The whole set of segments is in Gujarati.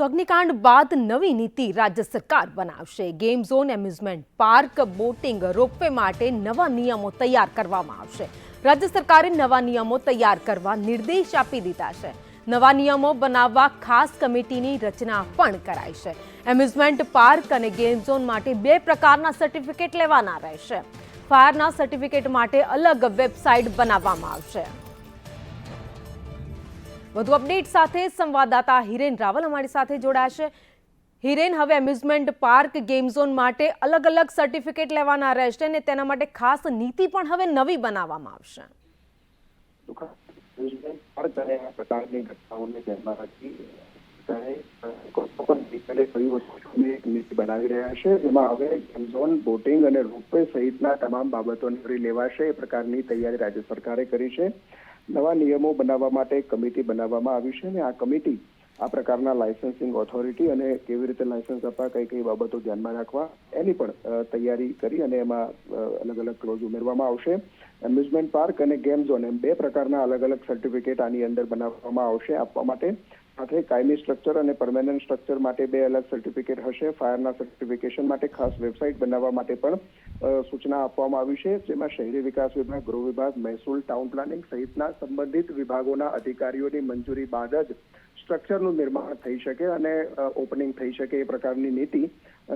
તો અગ્નિકાંડ બાદ નવી નીતિ રાજ્ય સરકાર બનાવશે. Game zone amusement park boating ropeway માટે નવા નિયમો તૈયાર કરવામાં આવશે. રાજ્ય સરકારે નવા નિયમો તૈયાર કરવા નિર્દેશ આપી દીધા છે. નવા નિયમો બનાવવા ખાસ કમિટીની રચના પણ કરાઈ છે. એમ્યુઝમેન્ટ પાર્ક અને ગેમ ઝોન માટે બે પ્રકારના સર્ટિફિકેટ લેવાના રહેશે. ફાયરના સર્ટિફિકેટ માટે અલગ વેબસાઇટ બનાવવામાં આવશે. વધુ અપડેટ સાથે સંવાદદાતા હિરેન રાવલ અમારી સાથે જોડાશે હિરેન, હવે એમ્યુઝમેન્ટ પાર્ક ગેમ ઝોન માટે અલગ અલગ સર્ટિફિકેટ લેવાના રહેશે અને તેના માટે ખાસ નીતિ પણ હવે નવી બનાવવામાં આવશે. પ્રકારની ઘટનાઓને એક નીતિ બનાવી રહ્યા છે. હવે સહિતના તમામ બાબતોને લેવાશે. એ પ્રકારની તૈયારી રાજ્ય સરકારે કરી છે. નવા નિયમો બનાવવા માટે કમિટી બનાવવામાં આવી છે અને આ કમિટી આ પ્રકારના લાયસન્સિંગ ઓથોરિટી અને કેવી રીતે લાયસન્સ આપવા, કઈ કઈ બાબતો ધ્યાનમાં રાખવા, એની પણ તૈયારી કરી અને એમાં અલગ અલગ ક્લોઝ ઉમેરવામાં આવશે. એમ્યુઝમેન્ટ પાર્ક અને ગેમ ઝોન એમ બે પ્રકારના અલગ અલગ સર્ટિફિકેટ આની અંદર બનાવવામાં આવશે આપવા માટે. સાથે કાયમી સ્ટ્રક્ચર અને પરમેનન્ટ સ્ટ્રક્ચર માટે બે અલગ સર્ટિફિકેટ હશે. ફાયરના સર્ટિફિકેશન માટે ખાસ વેબસાઇટ બનાવવા માટે પણ સૂચના આપવામાં આવી છે, જેમાં શહેરી વિકાસ વિભાગ, ગૃહ વિભાગ, મહેસૂલ ટાઉન પ્લાનિંગ સહિતના સંબંધિત વિભાગોના અધિકારીઓની મંજૂરી બાદ જ સ્ટ્રક્ચરનું નિર્માણ થઈ શકે અને ઓપનિંગ થઈ શકે એ પ્રકારની નીતિ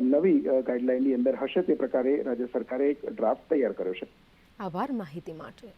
નવી ગાઈડલાઇનની અંદર હશે. તે પ્રકારે રાજ્ય સરકારે એક ડ્રાફ્ટ તૈયાર કર્યો છે. આભાર માહિતી માટે.